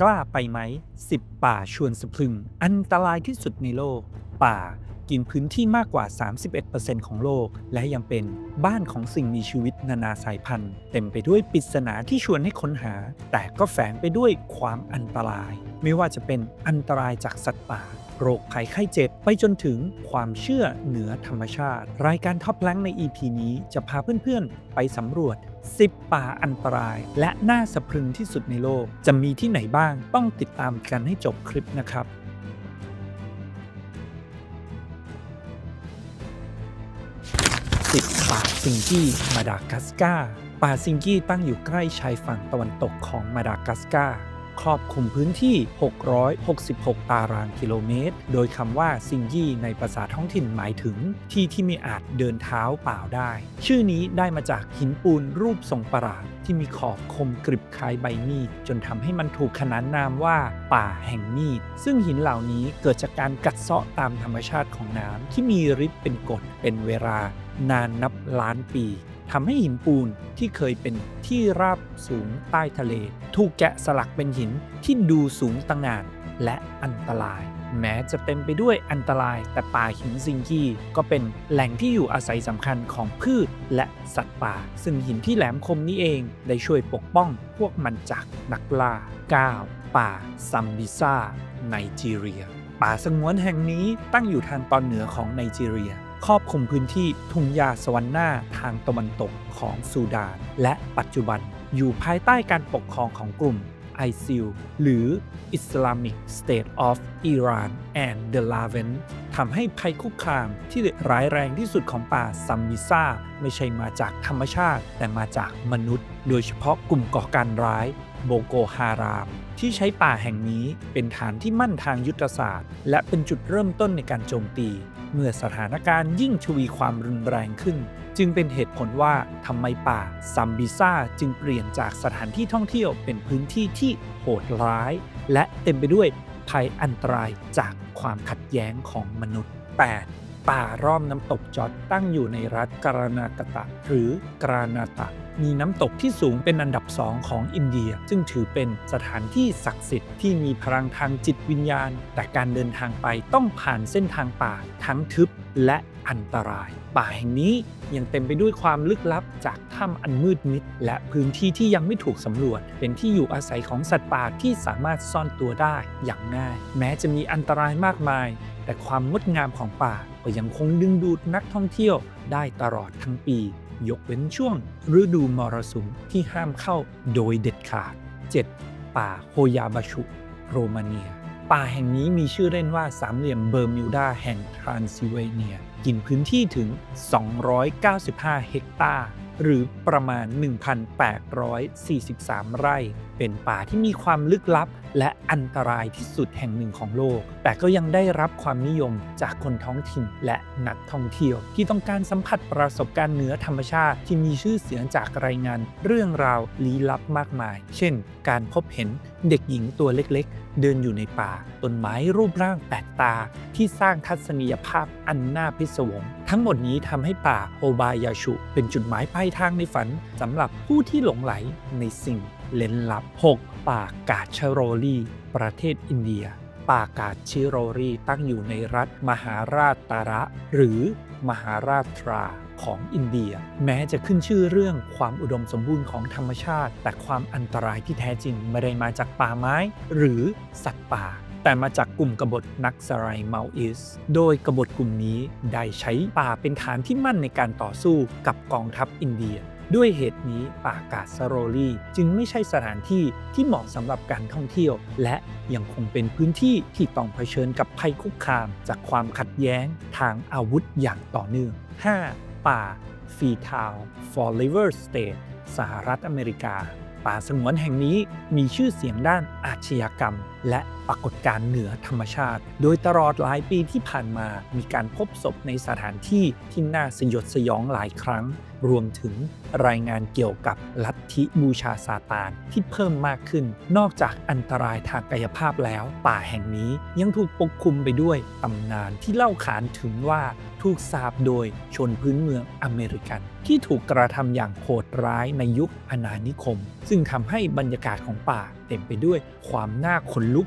กล้าไปไหม 10 ป่าชวนสะพรึง อันตรายที่สุดในโลก ป่ากินพื้นที่มากกว่า 31%ของโลก และยังเป็นบ้านของสิ่งมีชีวิตนานาสายพันธุ์ เต็มไปด้วยปริศนาที่ชวนให้ค้นหา แต่ก็แฝงไปด้วยความอันตราย ไม่ว่าจะเป็นอันตรายจากสัตว์ป่า โรคภัยไข้เจ็บ ไปจนถึงความเชื่อเหนือธรรมชาติ รายการท็อปแลงใน EP นี้จะพาเพื่อนๆ ไปสำรวจ 10 ป่าอันตราย และน่าสะพรึงที่สุดในโลก จะมีที่ไหนบ้างต้องติดตามกันให้จบคลิปนะครับสิบป่าซิงกี้มาดากัสการ์ป่าซิงกี้ตั้งอยู่ใกล้ชายฝั่งตะวันตกของมาดากัสการ์ ครอบคลุมพื้นที่ 666 ตารางกิโลเมตร โดยคำว่าซิงกี้ในภาษาท้องถิ่นหมายถึง ที่ที่ไม่อาจเดินเท้าเปล่าได้ ชื่อนี้ได้มาจากหินปูนรูปทรงประหลาดที่มีขอบคมกริบคล้ายใบมีด จนทำให้มันถูกขนานนามว่าป่าแห่งมีด ซึ่งหินเหล่านี้เกิดจากการกัดเซาะตามธรรมชาติของน้ำที่มีฤทธิ์เป็นกรดเป็นเวลานานนับล้านปี ทำให้หินปูนที่เคยเป็นที่ราบสูงใต้ทะเล ถูกแกะสลักเป็นหินที่ดูสูงต่างานและอันตราย แม้จะเต็มไปด้วยอันตราย แต่ป่าหินซิงกี้ก็เป็นแหล่งที่อยู่อาศัยสำคัญของพืชและสัตว์ป่า ซึ่งหินที่แหลมคมนี้เองได้ช่วยปกป้องพวกมันจากนักล่า 9. ป่าซัมบิซาไนจีเรีย ป่าสงวนแห่งนี้ตั้งอยู่ทางตอนเหนือของไนจีเรีย ครอบคลุมพื้นที่ทุ่งหญ้าสวรรค์หน้าทางตะวันตกของซูดาน และปัจจุบันอยู่ภายใต้การปกครองของกลุ่ม ISIL หรือ Islamic State of Iran and the Levant ทำให้ภัยคุกคามที่ร้ายแรงที่สุดของป่าซัมมิซาไม่ใช่มาจากธรรมชาติ แต่มาจากมนุษย์ โดยเฉพาะกลุ่มก่อการร้ายโบโกฮาราม ที่ใช้ป่าแห่งนี้เป็นฐานที่มั่นทางยุทธศาสตร์ และเป็นจุดเริ่มต้นในการโจมตี เมื่อสถานการณ์ยิ่งชวีความรุนแรงขึ้น จึงเป็นเหตุผลว่าทำไมป่าซัมบิซาจึงเปลี่ยนจากสถานที่ท่องเที่ยวเป็นพื้นที่ที่โหดร้าย และเต็มไปด้วยภัยอันตรายจากความขัดแย้งของมนุษย์ 8. ป่ารอบน้ำตกจอดตั้งอยู่ในรัฐกรานากตะ หรือกรานาตะ มีน้ำตกที่สูงเป็นอันดับสองของอินเดีย ซึ่งถือเป็นสถานที่ศักดิ์สิทธิ์ที่มีพลังทางจิตวิญญาณ แต่การเดินทางไปต้องผ่านเส้นทางป่าทั้งทึบและอันตราย ป่าแห่งนี้ยังเต็มไปด้วยความลึกลับจากถ้ำอันมืดมิด และพื้นที่ที่ยังไม่ถูกสำรวจ เป็นที่อยู่อาศัยของสัตว์ป่าที่สามารถซ่อนตัวได้อย่างง่าย แม้จะมีอันตรายมากมาย แต่ความงดงามของป่าก็ยังคงดึงดูดนักท่องเที่ยวได้ตลอดทั้งปี ยกเว้นช่วง ฤดูมรสุมที่ห้ามเข้าโดยเด็ดขาด 7. ป่าโฮยาบาชุ โรมาเนีย ป่าแห่งนี้มีชื่อเล่นว่าสามเหลี่ยมเบอร์มิวดาแห่งทรานซิลเวเนีย กินพื้นที่ถึง 295 เฮกตาร์ หรือประมาณ 1,843 ไร่ เป็นป่าที่มีความลึกลับ และอันตรายที่สุดแห่งหนึ่งของโลก แต่ก็ยังได้รับความนิยมจากคนท้องถิ่นและนักท่องเที่ยว ที่ต้องการสัมผัสประสบการณ์เหนือธรรมชาติที่มีชื่อเสียงจากรายงานเรื่องราวลี้ลับมากมาย เช่น การพบเห็น เด็กหญิงตัวเล็กๆ เดินอยู่ในป่า ต้นไม้รูปร่างแปลกตา ที่สร้างทัศนียภาพอันน่าพิศวง ทั้งหมดนี้ทำให้ป่าโอบายาชุ เป็นจุดหมายปลายทางในฝันสำหรับผู้ที่หลงไหลในสิ่งเล้นลับ 6. ป่ากาชโรลี ประเทศอินเดีย ป่ากาชิโรรีตั้งอยู่ในรัฐมหาราชตาระ หรือมหาราชตรา ของอินเดีย แม้จะขึ้นชื่อเรื่องความอุดมสมบูรณ์ของธรรมชาติ แต่ความอันตรายที่แท้จริงไม่ได้มาจากป่าไม้ หรือสัตว์ป่า แต่มาจากกลุ่มกบฏนักสไรเมาอิส โดยกบฏกลุ่มนี้ได้ใช้ป่าเป็นฐานที่มั่นในการต่อสู้กับกองทัพอินเดียด้วยเหตุนี้ป่ากาสโรลีจึงไม่ใช่สถานที่ที่เหมาะสำหรับการท่องเที่ยว และยังคงเป็นพื้นที่ที่ต้องเผชิญกับภัยคุกคาม จากความขัดแย้งทางอาวุธอย่างต่อเนื่อง 5. ป่าฟีทาวฟอร์ลิเวอร์สเตทสหรัฐอเมริกา ป่าสงวนแห่งนี้มีชื่อเสียงด้านอาชญากรรม และปรากฏการณ์เหนือธรรมชาติ โดยตลอดหลายปีที่ผ่านมามีการพบศพในสถานที่ที่น่าสยดสยองหลายครั้ง รวมถึงรายงานเกี่ยวกับลัทธิบูชาซาตานที่เพิ่มมากขึ้น นอกจากอันตรายทางกายภาพแล้ว ป่าแห่งนี้ยังถูกปกคลุมไปด้วยตำนานที่เล่าขานถึงว่าถูกสาปโดยชนพื้นเมืองอเมริกัน ที่ถูกกระทำอย่างโหดร้ายในยุคอาณานิคม ซึ่งทำให้บรรยากาศของป่าเต็มไปด้วยความน่าขนลุก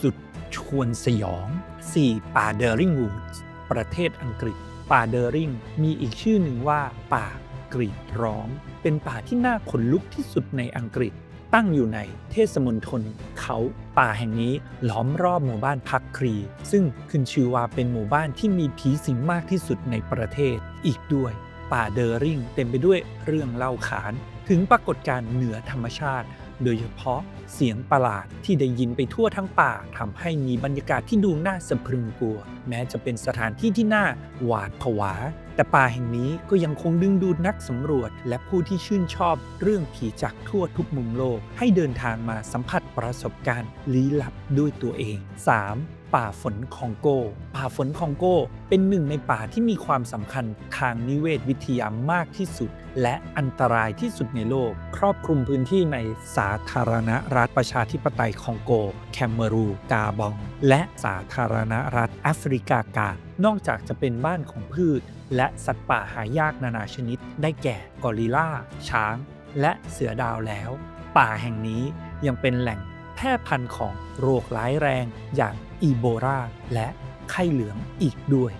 สุดชวนสยอง 4. ป่าเดอริงวูดส์ประเทศอังกฤษ ป่าเดอริงมีอีกชื่อหนึ่งว่าป่า กรีดร้อง เป็นป่าที่น่าขนลุกที่สุดในอังกฤษ ตั้งอยู่ในเทศมนตรเขาป่าแห่งนี้ล้อมรอบหมู่บ้านพักครี ซึ่งขึ้นชื่อว่าเป็นหมู่บ้านที่มีผีสิงมากที่สุดในประเทศ อีกด้วย ป่าเดอริงเต็มไปด้วยเรื่องเล่าขาน ถึงปรากฏการณ์เหนือธรรมชาติ โดยเฉพาะ เสียงประหลาดที่ได้ยินไปทั่วทั้งป่าทำให้มีบรรยากาศที่ดูน่าสะพรึงกลัว แม้จะเป็นสถานที่ที่น่าหวาดผวา แต่ป่าแห่งนี้ก็ยังคงดึงดูดนักสำรวจ และผู้ที่ชื่นชอบเรื่องผีจากทั่วทุกมุมโลก ให้เดินทางมาสัมผัสประสบการณ์ลี้ลับด้วยตัวเอง 3. ป่าฝนคองโก ป่าฝนคองโก เป็นหนึ่งในป่าที่มีความสำคัญทางนิเวศวิทยามากที่สุด และอันตรายที่สุดในโลก ครอบคลุมพื้นที่ในสาธารณรัฐประชาธิปไตยคองโก แคมเมรู กาบอง และสาธารณรัฐแอฟริกากลางนอกจากจะเป็นบ้านของพืช และสัตว์ป่าหายากนานาชนิด ได้แก่กอริลลาช้าง และเสือดาวแล้ว ป่าแห่งนี้ยังเป็นแหล่งแพร่พันธุ์ของโรคร้ายแรงอย่าง อีโบลาและไข้เหลืองอีกด้วย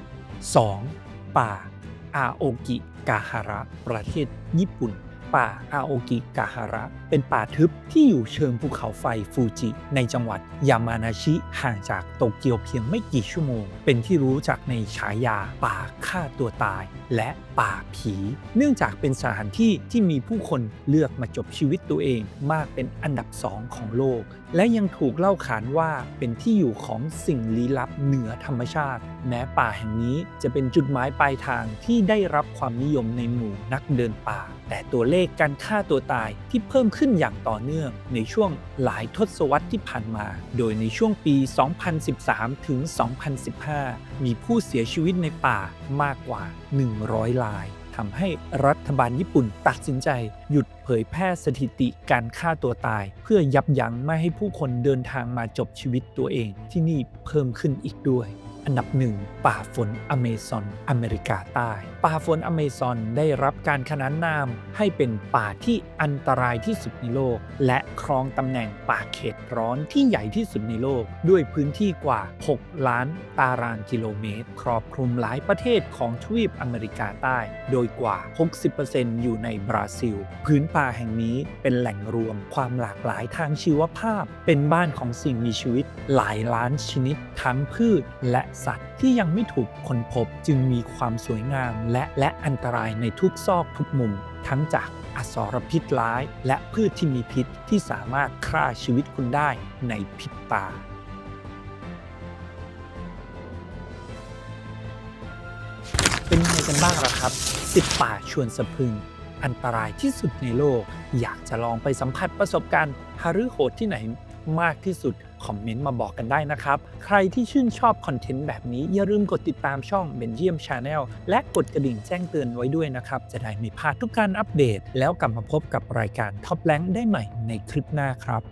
2. ป่าอาโอกิกาฮาระ ประเทศญี่ปุ่น ป่าอาโอกิกาฮาระ เป็นป่าทึบที่อยู่เชิงภูเขาไฟฟูจิ ในจังหวัดยามานาชิห่างจากโตเกียวเพียงไม่กี่ชั่วโมง เป็นที่รู้จักในฉายาป่าฆ่าตัวตาย และป่าผี เนื่องจากเป็นสถานที่ที่มีผู้คนเลือกมาจบชีวิตตัวเองมากเป็นอันดับสองของโลก และยังถูกเล่าขานว่าเป็นที่อยู่ของสิ่งลี้ลับเหนือธรรมชาติ แม้ป่าแห่งนี้จะเป็นจุดหมายปลายทางที่ได้รับความนิยมในหมู่นักเดินป่า แต่ตัวเลขการฆ่าตัวตายที่เพิ่มขึ้นอย่างต่อเนื่องในช่วงหลายทศวรรษที่ผ่านมา โดยในช่วงปี 2013 ถึง 2015 มีผู้เสียชีวิตในป่ามากกว่า 100รายทำให้รัฐบาลญี่ปุ่นตัดสินใจ หยุดเผยแพร่สถิติการฆ่าตัวตาย เพื่อยับยั้งไม่ให้ผู้คนเดินทางมาจบชีวิตตัวเองที่นี่เพิ่มขึ้นอีกด้วยอันดับหนึ่งป่าฝนอเมซอนอเมริกาใต้ ป่าฝนอเมซอนได้รับการขนานนามให้เป็นป่าที่อันตรายที่สุดในโลก และครองตำแหน่งป่าเขตร้อนที่ใหญ่ที่สุดในโลก ด้วยพื้นที่กว่า 6 ล้านตารางกิโลเมตร ครอบคลุมหลายประเทศของทวีปอเมริกาใต้ โดยกว่า 60%อยู่ในบราซิล พื้นป่าแห่งนี้เป็นแหล่งรวมความหลากหลายทางชีวภาพ เป็นบ้านของสิ่งมีชีวิตหลายล้านชนิดทั้งพืชและสัตว์ที่ยังไม่ถูกค้นพบจึงมีความสวยงามและและอันตรายในทุกซอกทุกมุม ทั้งจากอสรพิษร้าย และพืชที่มีพิษที่สามารถฆ่าชีวิตคุณได้ในพริบตาเป็นยังไงกันบ้างล่ะครับ10ป่าชวนสะพึง อันตรายที่สุดในโลก อยากจะลองไปสัมผัสประสบการณ์ฮารือโหดที่ไหนมากที่สุด คอมเมนต์มาบอกกันได้นะครับ ใครที่ชื่นชอบคอนเทนต์แบบนี้ อย่าลืมกดติดตามช่องเบนเยียมชาแนลและกดกระดิ่งแจ้งเตือนไว้ด้วยนะครับ จะได้ไม่พลาดทุกการอัปเดต แล้วกลับมาพบกับรายการท็อปแลงได้ใหม่ในคลิปหน้าครับ